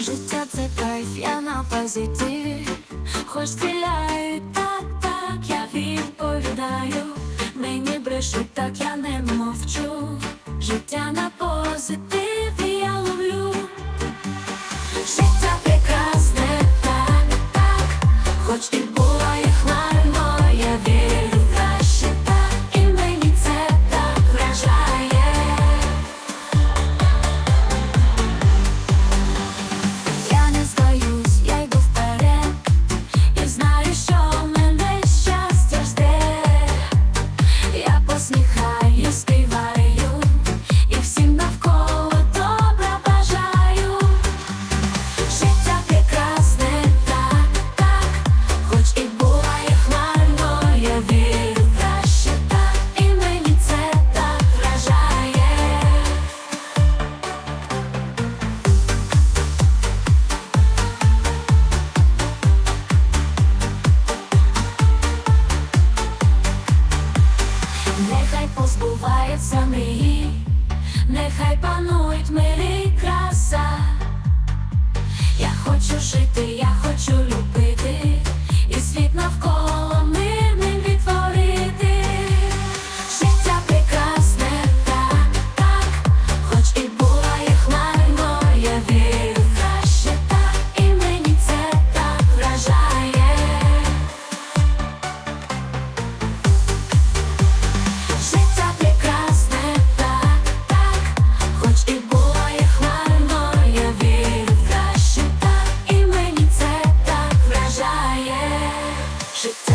Життя це кайф, я на позитиві, хоч стріляю так, так я відповідаю, мені брешуть, так я не мовчу. Життя на позитиві я ловлю. Життя прекрасне, так, так, хоч і позбувається мрії, нехай панують мирі краса. Я хочу жити, я хочу любити. shit.